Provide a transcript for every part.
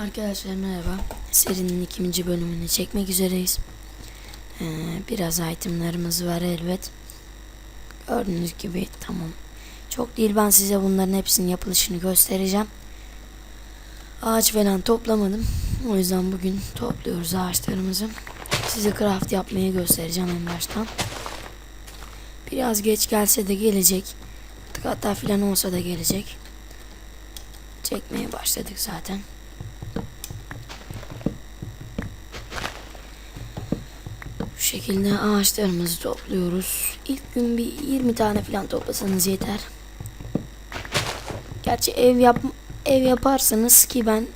Arkadaşlar merhaba. Serinin ikinci bölümünü çekmek üzereyiz. Ee, biraz itemlarımız var elbet. Gördüğünüz gibi tamam. Çok değil ben size bunların hepsinin yapılışını göstereceğim. Ağaç falan toplamadım. O yüzden bugün topluyoruz ağaçlarımızı. Size craft yapmayı göstereceğim en baştan. Biraz geç gelse de gelecek. Hatta filan olsa da gelecek. Çekmeye başladık zaten. Bu şekilde ağaçlarımızı topluyoruz. İlk gün bir 20 tane falan toplasanız yeter. Gerçi ev yap ev yaparsanız ki ben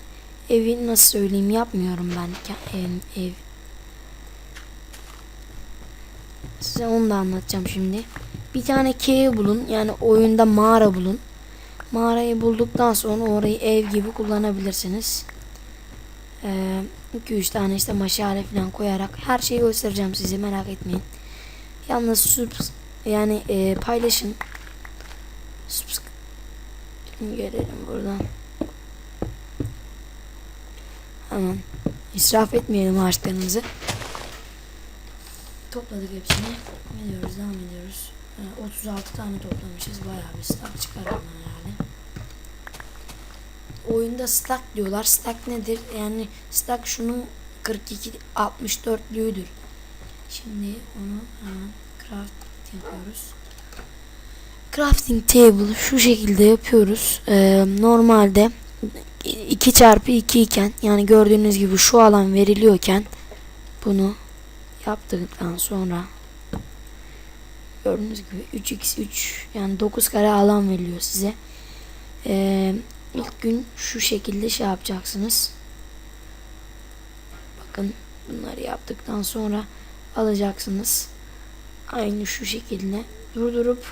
evi nasıl söyleyeyim yapmıyorum ben ev, ev. Size onu da anlatacağım şimdi. Bir tane cave bulun yani oyunda mağara bulun. Mağarayı bulduktan sonra orayı ev gibi kullanabilirsiniz. 2-3 tane işte maşale falan koyarak her şeyi göstereceğim size merak etmeyin. Yalnız subs yani e, paylaşın. Subs gelelim buradan. Hemen israf etmeyelim ağaçlarımızı. Topladık hepsini. Gidiyoruz devam ediyoruz. E, 36 tane toplamışız. Bayağı bir stack çıkar bundan herhalde oyunda stack diyorlar. Stack nedir? Yani stack şunun 42 64'lüğüdür. Şimdi onu hemen craft yapıyoruz. Crafting table şu şekilde yapıyoruz. Ee, normalde 2 çarpı 2 iken yani gördüğünüz gibi şu alan veriliyorken bunu yaptıktan sonra gördüğünüz gibi 3x3 yani 9 kare alan veriliyor size. Ee, ilk gün şu şekilde şey yapacaksınız. Bakın bunları yaptıktan sonra alacaksınız. Aynı şu şekilde durdurup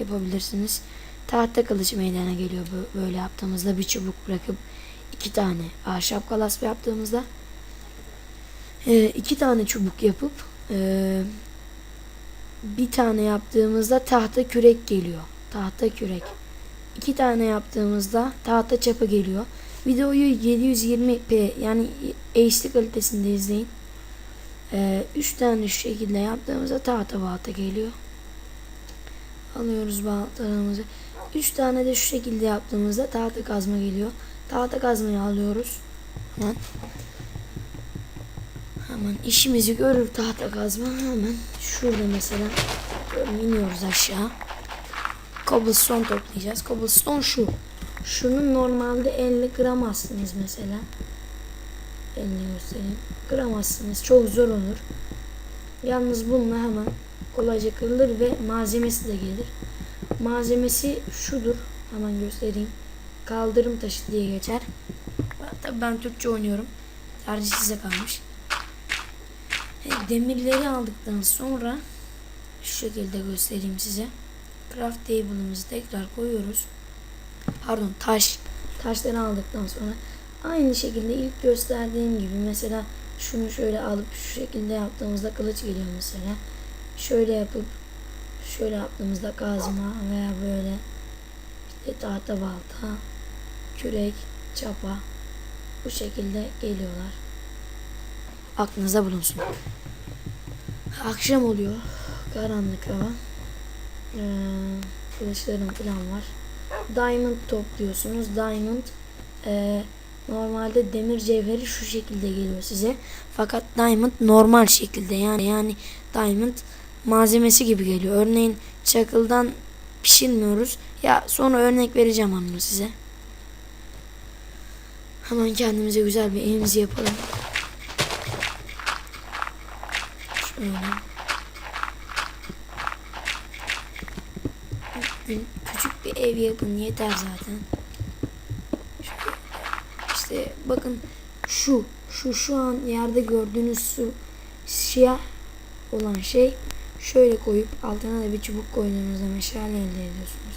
yapabilirsiniz. Tahta kılıç meydana geliyor bö- böyle yaptığımızda bir çubuk bırakıp iki tane ahşap kalasp yaptığımızda ee, iki tane çubuk yapıp ee, bir tane yaptığımızda tahta kürek geliyor. Tahta kürek. İki tane yaptığımızda tahta çapı geliyor. Videoyu 720p yani HD kalitesinde izleyin. Ee, üç tane şu şekilde yaptığımızda tahta balta geliyor. Alıyoruz baltalarımızı. Üç tane de şu şekilde yaptığımızda tahta kazma geliyor. Tahta kazmayı alıyoruz. Hemen. Hemen işimizi görür tahta kazma. Hemen şurada mesela iniyoruz aşağı cobblestone toplayacağız. Cobblestone şu. Şunun normalde 50 gram aslınız mesela. 50 göstereyim. Gram aslınız. Çok zor olur. Yalnız bununla hemen kolayca kırılır ve malzemesi de gelir. Malzemesi şudur. Hemen göstereyim. Kaldırım taşı diye geçer. Tabii ben Türkçe oynuyorum. Tercih size kalmış. Demirleri aldıktan sonra şu şekilde göstereyim size craft table'ımızı tekrar koyuyoruz. Pardon taş. Taşları aldıktan sonra aynı şekilde ilk gösterdiğim gibi mesela şunu şöyle alıp şu şekilde yaptığımızda kılıç geliyor mesela. Şöyle yapıp şöyle yaptığımızda kazma veya böyle işte tahta balta, kürek, çapa bu şekilde geliyorlar. Aklınıza bulunsun. Akşam oluyor. Karanlık hava e, kılıçlarım falan var. Diamond topluyorsunuz. Diamond e, normalde demir cevheri şu şekilde geliyor size. Fakat diamond normal şekilde yani yani diamond malzemesi gibi geliyor. Örneğin çakıldan pişirmiyoruz. Ya sonra örnek vereceğim onu size. Hemen kendimize güzel bir evimizi yapalım. Şöyle. gün küçük bir ev yapın yeter zaten. Şöyle, işte bakın şu şu şu an yerde gördüğünüz su siyah olan şey şöyle koyup altına da bir çubuk koyduğunuzda meşale elde ediyorsunuz.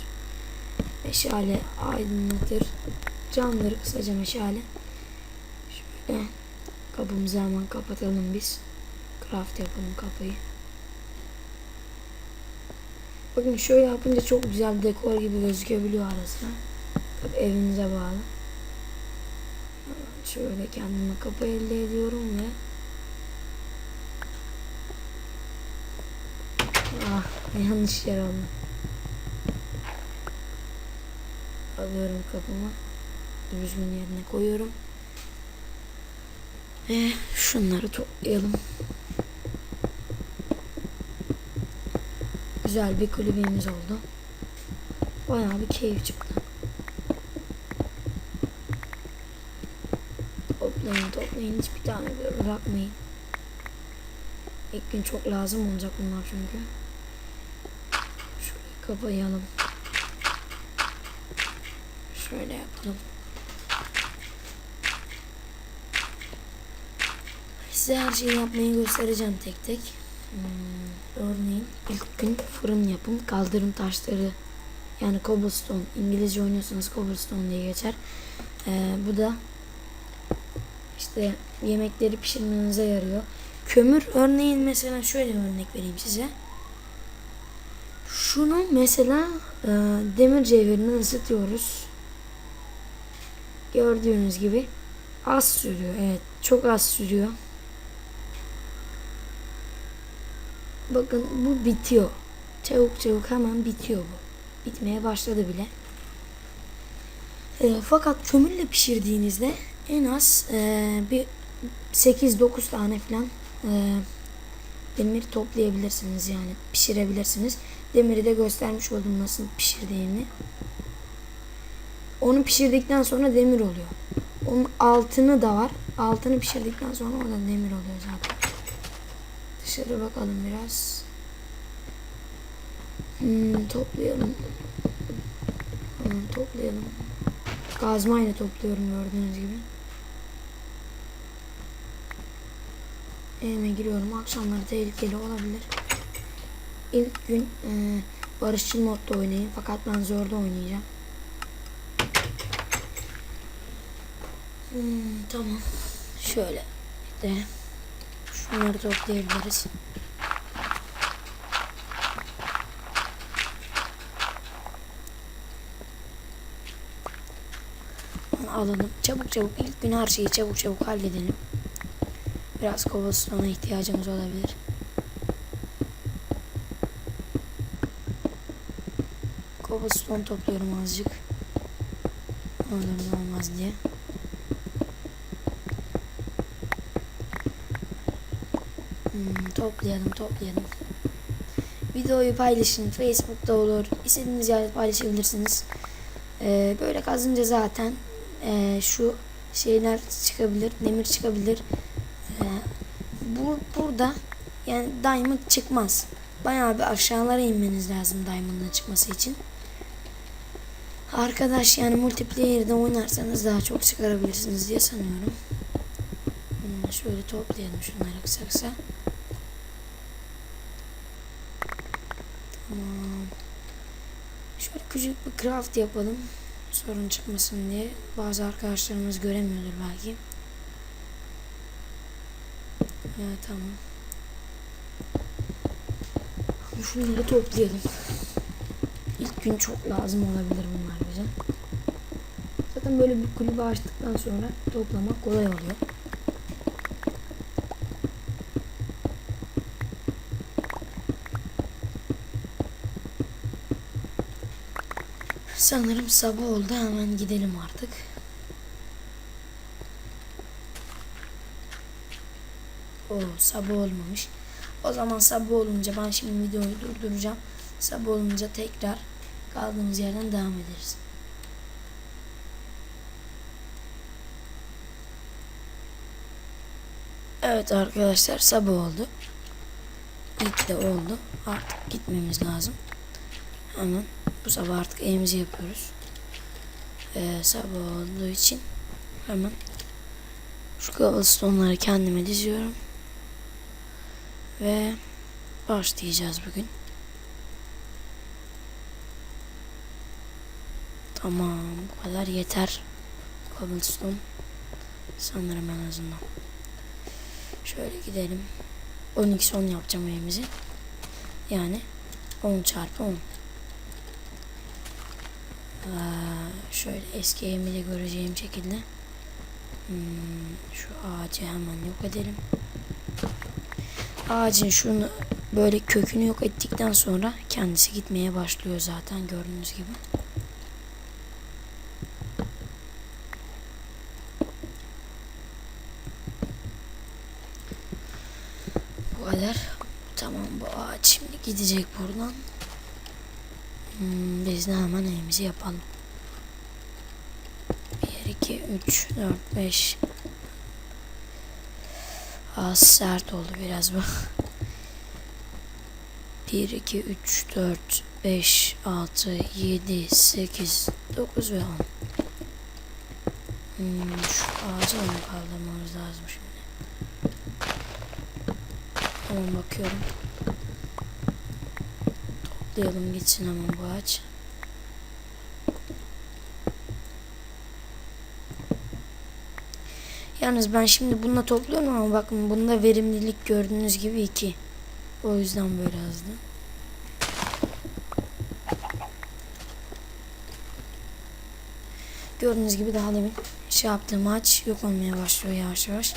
Meşale aydınlatır. Canları kısaca meşale. Şöyle kapımızı hemen kapatalım biz. Craft yapalım kapıyı. Bakın şöyle yapınca çok güzel dekor gibi gözükebiliyor arasına. Tabii evinize bağlı. Şöyle kendime kapı elde ediyorum ve Ah yanlış yer aldım. Alıyorum kapımı. Düzgün yerine koyuyorum. Ve şunları toplayalım. Güzel bir kulübemiz oldu. Bayağı bir keyif çıktı. Toplayın toplayın hiçbir tane bırakmayın. İlk gün çok lazım olacak bunlar çünkü. Şurayı kapayalım. Şöyle yapalım. Size her şeyi yapmayı göstereceğim tek tek. Hmm, örneğin ilk gün fırın yapın. Kaldırım taşları yani cobblestone. İngilizce oynuyorsanız cobblestone diye geçer. Ee, bu da işte yemekleri pişirmenize yarıyor. Kömür örneğin mesela şöyle bir örnek vereyim size. Şunu mesela e, demir cevherini ısıtıyoruz. Gördüğünüz gibi az sürüyor. Evet çok az sürüyor. Bakın bu bitiyor. Çabuk çabuk hemen bitiyor bu. Bitmeye başladı bile. E, fakat kömürle pişirdiğinizde en az e, bir 8-9 tane falan e, demir toplayabilirsiniz yani pişirebilirsiniz. Demiri de göstermiş oldum nasıl pişirdiğini. Onu pişirdikten sonra demir oluyor. Onun altını da var. Altını pişirdikten sonra o da demir oluyor zaten. Dışarı bakalım biraz. Hmm, toplayalım. Hmm, toplayalım. Kazmayla topluyorum gördüğünüz gibi. Evime giriyorum. Akşamları tehlikeli olabilir. İlk gün e, barışçıl modda oynayın. Fakat ben zorda oynayacağım. Hmm, tamam. Şöyle. İşte şunları toplayabiliriz. Alalım. Çabuk çabuk. ilk gün her şeyi çabuk çabuk halledelim. Biraz cobblestone'a ihtiyacımız olabilir. Cobblestone topluyorum azıcık. Olur olmaz diye. Hmm, toplayalım toplayalım. Videoyu paylaşın. Facebook'ta olur. İstediğiniz yerde paylaşabilirsiniz. Ee, böyle kazınca zaten e, şu şeyler çıkabilir. Demir çıkabilir. Ee, bu burada yani diamond çıkmaz. Bayağı bir aşağılara inmeniz lazım diamond'ın çıkması için. Arkadaş yani multiplayer'de oynarsanız daha çok çıkarabilirsiniz diye sanıyorum. Hmm, şöyle toplayalım şunları kısa kısa. Tamam. Şöyle küçük bir craft yapalım. Sorun çıkmasın diye. Bazı arkadaşlarımız göremiyordur belki. Evet tamam. Şunları toplayalım. İlk gün çok lazım olabilir bunlar bize. Zaten böyle bir kulübe açtıktan sonra toplamak kolay oluyor. Sanırım sabah oldu hemen gidelim artık. O sabah olmamış. O zaman sabah olunca ben şimdi videoyu durduracağım. Sabah olunca tekrar kaldığımız yerden devam ederiz. Evet arkadaşlar sabah oldu. İlk de oldu. Artık gitmemiz lazım. Hemen bu sabah artık evimizi yapıyoruz. Ee, sabah olduğu için hemen şu cobblestone'ları kendime diziyorum. Ve başlayacağız bugün. Tamam bu kadar yeter. Cobblestone. Sanırım en azından. Şöyle gidelim. 12 10 yapacağım evimizi. Yani 10 çarpı 10. Ee, şöyle eski evimi de göreceğim şekilde Hmm, şu ağacı hemen yok edelim. Ağacın şunu böyle kökünü yok ettikten sonra kendisi gitmeye başlıyor zaten gördüğünüz gibi. Bu kadar. Tamam bu ağaç şimdi gidecek buradan. Hmm, biz de hemen evimizi yapalım. 1, 2, 3, 4, 5. Az sert oldu biraz bu. 1, 2, 3, 4, 5, 6, 7, 8, 9 ve 10. Hmm, şu ağacı mı kaldırmamız lazım şimdi? Tamam bakıyorum. Toplayalım gitsin hemen bu ağaç. Yalnız ben şimdi bununla topluyorum ama bakın bunda verimlilik gördüğünüz gibi 2. O yüzden böyle azdı. Gördüğünüz gibi daha demin şey yaptığım ağaç yok olmaya başlıyor yavaş yavaş.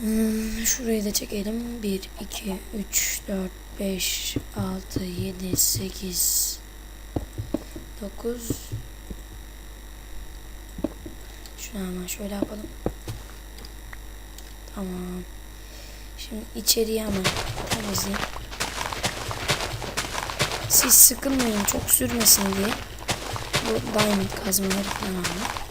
Hmm, şurayı da çekelim. 1, 2, 3, 4, 5, 6, 7, 8, 9. Şunu hemen şöyle yapalım. Tamam. Şimdi içeriye hemen temizleyeyim. Siz sıkılmayın çok sürmesin diye. Bu diamond kazmaları falan aldım.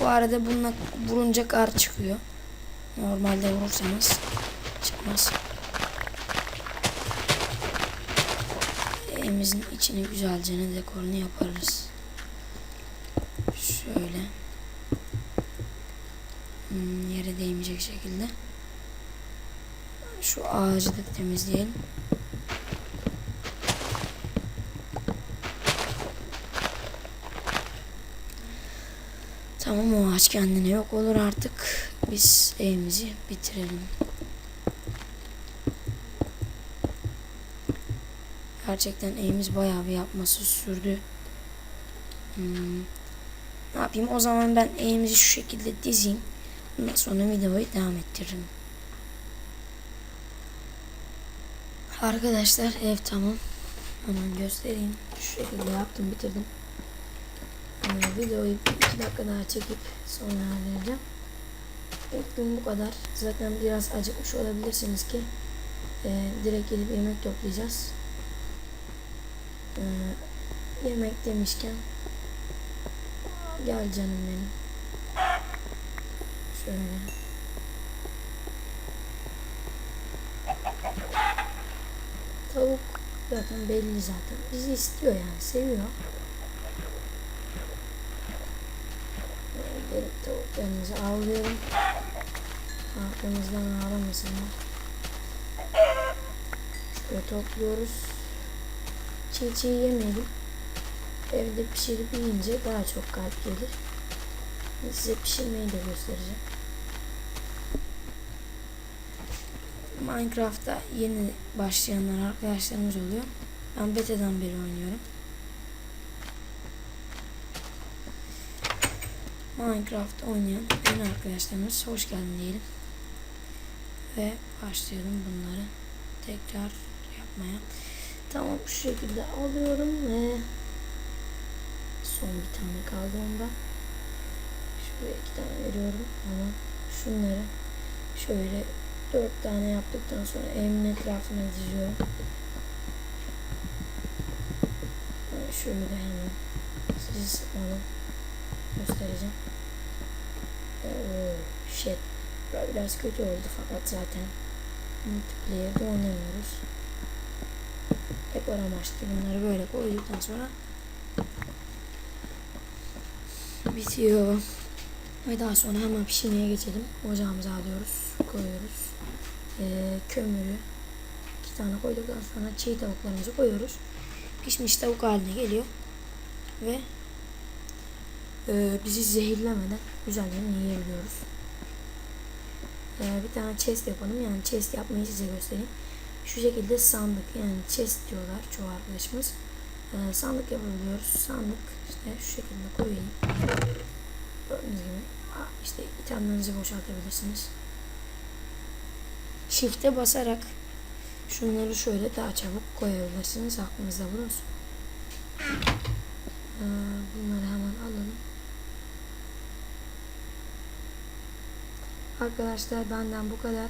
Bu arada bununla vurunca kar çıkıyor. Normalde vurursanız çıkmaz. Evimizin içini güzelce dekorunu yaparız. Şöyle. Hmm, yere değmeyecek şekilde. Şu ağacı da temizleyelim. Kendine yok olur artık. Biz evimizi bitirelim. Gerçekten evimiz bayağı bir yapması sürdü. Hmm. Ne yapayım o zaman ben evimizi şu şekilde dizeyim. Ondan sonra videoyu devam ettiririm. Arkadaşlar ev tamam. Hemen göstereyim. Şu şekilde yaptım bitirdim. Videoyu iki dakika daha çekip sonra halledeceğim. İlk gün bu kadar. Zaten biraz acıkmış olabilirsiniz ki e, direkt gidip yemek toplayacağız. Ee, yemek demişken gel canım benim. Şöyle. Tavuk zaten belli zaten. Bizi istiyor yani seviyor. Tavuklarımızı avlıyorum. Arkamızdan ağlamasınlar. Şöyle topluyoruz. Çiğ çiğ yemeyelim. Evde pişirip yiyince daha çok kalp gelir. Size pişirmeyi de göstereceğim. Minecraft'ta yeni başlayanlar arkadaşlarımız oluyor. Ben beta'dan beri oynuyorum. Minecraft oynayan yeni arkadaşlarımız hoş geldin diyelim. Ve başlayalım bunları tekrar yapmaya. Tamam şu şekilde alıyorum ve son bir tane kaldı onda. Şuraya iki tane veriyorum ama şunları şöyle dört tane yaptıktan sonra evimin etrafına diziyorum. Şöyle hemen siz alın göstereceğim. Oo, shit. Böyle biraz kötü oldu fakat zaten multiplayer'de oynamıyoruz. Dekor amaçlı bunları böyle koyduktan sonra bitiyor. Ve daha sonra hemen pişirmeye geçelim. Ocağımıza alıyoruz, koyuyoruz. Ee, kömürü iki tane koyduktan sonra çiğ tavuklarımızı koyuyoruz. Pişmiş tavuk haline geliyor. ve e, bizi zehirlemeden güzelce yiyebiliyoruz. E, bir tane chest yapalım. Yani chest yapmayı size göstereyim. Şu şekilde sandık yani chest diyorlar çoğu arkadaşımız. E, sandık yapabiliyoruz. Sandık işte şu şekilde koyayım. Gördüğünüz gibi işte itemlerinizi boşaltabilirsiniz. Shift'e basarak şunları şöyle daha çabuk koyabilirsiniz. Aklınızda bulunsun. Bunları hemen alalım. Arkadaşlar benden bu kadar.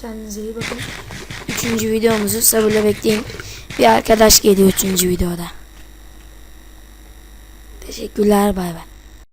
Kendinize iyi bakın. Üçüncü videomuzu sabırla bekleyin. Bir arkadaş geliyor üçüncü videoda. Teşekkürler bay bay.